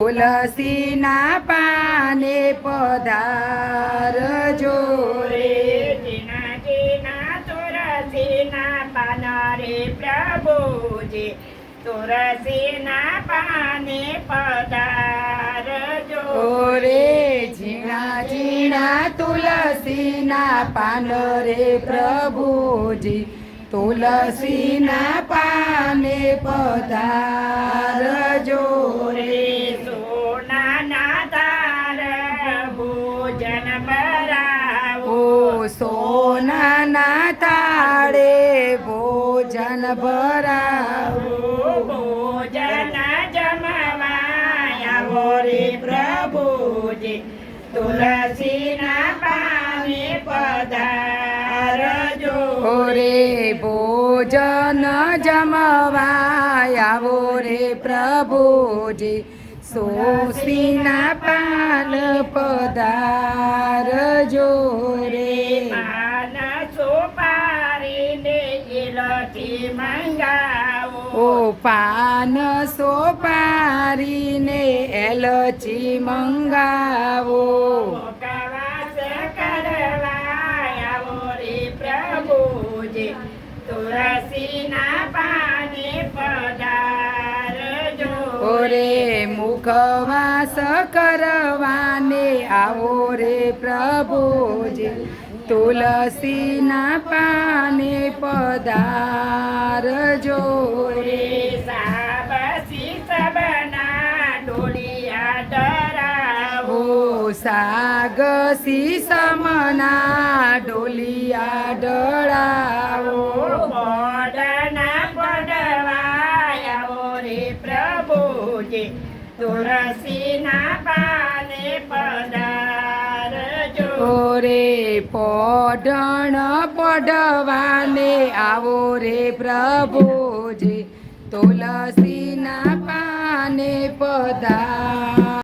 તુલસીના પાને પધારજો રે જીના જીના તુલસીના પાના રે પ્રભુજી તુલસીના પાને પધારજો ઓરે ઝીણા ઝીણા તુલસીના પાન રે પ્રભુજી તુલસીના પાને પધારજો સોનાના તાળે ભોજન ભરાવો. ભોજન જમવાયા રે પ્રભુજી. તુલસીના પાને પધારજો. રે ભોજન જમવાયાવો રે પ્રભુજી. સોસીના પાલ પધારજો. સોપારીને મંગાવો. ઓ પાન સોપારીને એલચી મંગાવો. રે તુલસીના પાને પધારજો. ઓરે મુખવાસ કરવાને આવો રે પ્રભુજી તુલસીના પાને પધારજો રે સાબસી સબના ડોળિયા ડરાવો. સાગસી સાગ સમના ડોલિયા ડળાવો મોડના પડવાયા રે પ્રભુજી. તુલસીના પાને પધારજો ઓરે પોઢણ પોઢવાને આવો રે પ્રભુજી તુલસીના પાને પધા